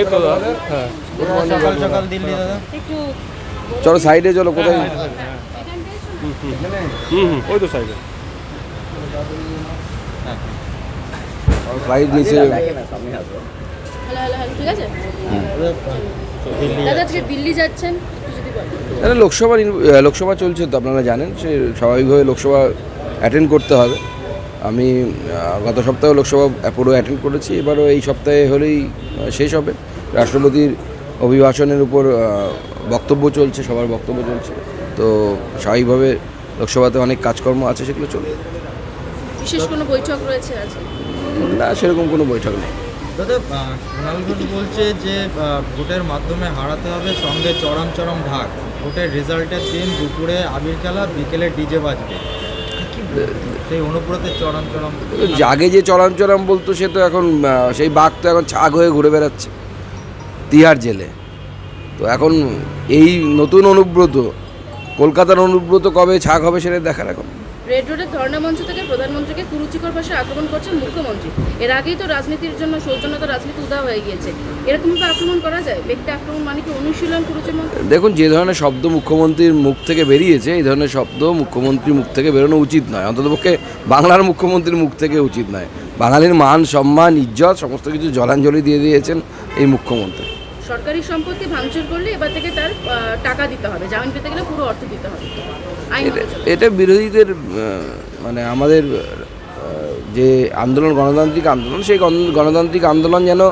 এই তো দাদা। হ্যাঁ। সকাল সকাল দিল্লি দাদা। চলো সাইডে চলো কোথায়? হুম হুম। ওই তো সাইডে। ফ্লাইট নিচে হ্যালো হ্যালো হ্যালো ঠিক আছে? দিল্লি দাদা আজকে দিল্লি যাচ্ছেন? একটু যদি বলেন। না, লোকসভা লোকসভা চলছে তো আপনারা জানেন সে স্বাভাবিকভাবে লোকসভা অ্যাটেন্ড করতে হবে। আমি গত সপ্তাহে লোকসভা পুরো অ্যাটেন্ড করেছি এবারও এই সপ্তাহে হলেই শেষ হবে। রাষ্ট্রপতির অভিভাষণের উপর বক্তব্য চলছে সবার বক্তব্য চলছে। তো স্বাভাবিকভাবে লোকসভাতে অনেক কাজকর্ম আছে সেগুলো চলবে। বিশেষ কোনো বৈঠক রয়েছে না সেরকম কোনো বৈঠক নেই। দাদা আহ, সোনাল ঘোষ বলছে যে ভোটের মাধ্যমে হারাতে হবে সঙ্গে চরম চরম ঢাক। ভোটের রেজাল্টের দিন দুপুরে আবির খেলা বিকেলে ডিজে বাজবে? যে আগে যে চরাম চরাম বলতো, সে তো এখন সেই বাঘ তো এখন ছাগ হয়ে ঘুরে বেড়াচ্ছে তিহার জেলে। তো এখন এই নতুন অনুব্রত, কলকাতার অনুব্রত কবে ছাগ হবে সেটা দেখার এখন। রেড রোডের ধর্ণা মঞ্চ থেকে প্রধানমন্ত্রীকে কুরুচিকর ভাষায় আক্রমণ করছেন মুখ্যমন্ত্রী। এর আগেই তো রাজনীতির জন্য সৌজন্যতা রাজনীতি উদা হয়ে গিয়েছে। এরকমভাবে আক্রমণ করা যায়? ব্যক্তি আক্রমণ মানে কি অনুশীলন মন্ত্র দেখুন, যে ধরনের শব্দ মুখ্যমন্ত্রীর মুখ থেকে বেরিয়েছে, এই ধরনের শব্দ মুখ্যমন্ত্রীর মুখ থেকে বেরোনো উচিত নয়। অন্ততপক্ষে বাংলার মুখ্যমন্ত্রীর মুখ থেকে উচিত নয়। বাঙালির মান, সম্মান, ইজ্জত, সমস্ত কিছু জলাঞ্জলি দিয়ে দিয়েছেন এই মুখ্যমন্ত্রী। সরকারি সম্পত্তি ভাঙচুর করলে এবার থেকে তার টাকা দিতে হবে। জামিন পেতে গেলে পুরো অর্থ দিতে হবে। এটা বিরোধীদের মানে আমাদের যে আন্দোলন গণতান্ত্রিক আন্দোলন সেই গণতান্ত্রিক আন্দোলন যেন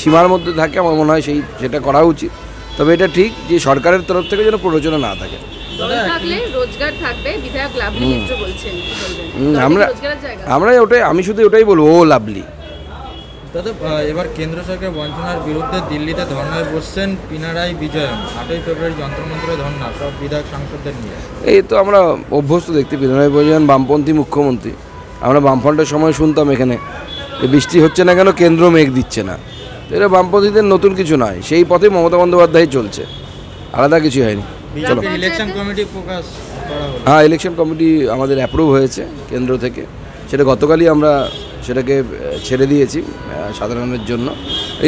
সীমার মধ্যে থাকে আমার মনে হয় সেই সেটা করা উচিত। তবে এটা ঠিক যে সরকারের তরফ থেকে যেন প্ররোচনা না থাকে। আমরা ওটাই আমি শুধু ওটাই বলব ও লাভলি। দাদা এবার কেন্দ্র সরকার বঞ্চনার বিরুদ্ধে দিল্লিতে ধর্নায় বসছেন পিনারাই বিজয়ন আটই ফেব্রুয়ারি যন্ত্রমন্ত্র ধর্না সব বিধায়ক সাংসদদের নিয়ে। এই তো আমরা অভ্যস্ত দেখতে পিনারাই বিজয়ন বামপন্থী মুখ্যমন্ত্রী। আমরা বামফ্রন্টের সময় শুনতাম এখানে যে বৃষ্টি হচ্ছে না কেন কেন্দ্র মেঘ দিচ্ছে না। এটা বামপন্থীদের নতুন কিছু নয় সেই পথে মমতা বন্দ্যোপাধ্যায় চলছে। আলাদা কিছু হয়নি। চলো। ইলেকশন কমিটি প্রকাশ হ্যাঁ ইলেকশন কমিটি আমাদের অ্যাপ্রুভ হয়েছে কেন্দ্র থেকে। সেটা গতকালই আমরা সেটাকে ছেড়ে দিয়েছি সাধারণের জন্য।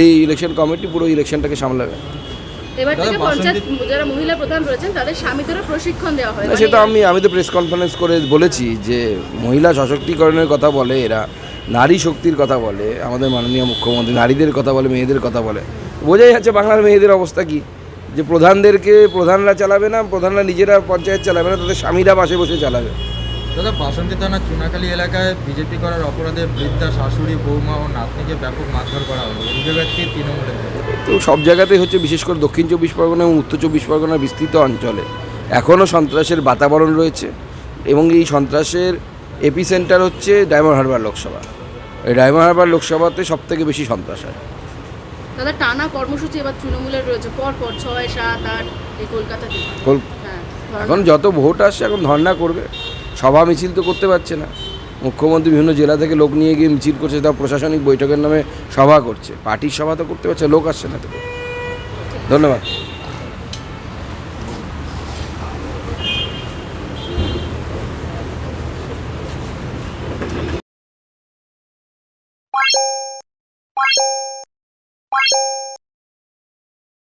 এই ইলেকশন কমিটি পুরো ইলেকশনটাকে সামলাবে। এবার থেকে পঞ্চায়েত যারা মহিলা প্রধান রয়েছেন তাদের স্বামীদেরও প্রশিক্ষণ দেওয়া হয়। মানে সেটা আমি আমি তো প্রেস কনফারেন্স করে বলেছি যে মহিলা সশক্তিকরণের কথা বলে এরা নারী শক্তির কথা বলে আমাদের মাননীয় মুখ্যমন্ত্রী নারীদের কথা বলে মেয়েদের কথা বলে। বোঝাই যাচ্ছে বাংলার মেয়েদের অবস্থা কি? যে প্রধানদেরকে প্রধানরা চালাবে না প্রধানরা নিজেরা পঞ্চায়েত চালাবে না তাদের স্বামীরা পাশে বসে চালাবে। দাদা বাসন্তী থানার চুনাখালী এলাকায় বিজেপি করার অপরাধে বৃদ্ধা শাশুড়ি বৌমা ও নাতনিকে ব্যাপক মারধর করা হলো। অভিযোগ তৃণমূলের তো সব জায়গাতেই হচ্ছে বিশেষ করে দক্ষিণ চব্বিশ পরগনা এবং উত্তর চব্বিশ পরগনার বিস্তৃত অঞ্চলে। এখনও সন্ত্রাসের বাতাবরণ রয়েছে এবং এই সন্ত্রাসের এপি সেন্টার হচ্ছে ডায়মন্ড হারবার লোকসভা। এই ডায়মন্ড হারবার লোকসভাতে সব থেকে বেশি সন্ত্রাস হয়। দাদা টানা কর্মসূচি এবার তৃণমূলের রয়েছে। পর পর ছয় সাত আট এই কলকাতাতে হ্যাঁ এখন যত ভোট আসছে এখন ধর্ণা করবে। সভা মিছিল তো করতে পারছে না। মুখ্যমন্ত্রী বিভিন্ন জেলা থেকে লোক নিয়ে গিয়ে মিছিল করছে তাও প্রশাসনিক বৈঠকের নামে সভা করছে। পার্টির সভা তো করতে পারছে, লোক আসছে না তো। ধন্যবাদ।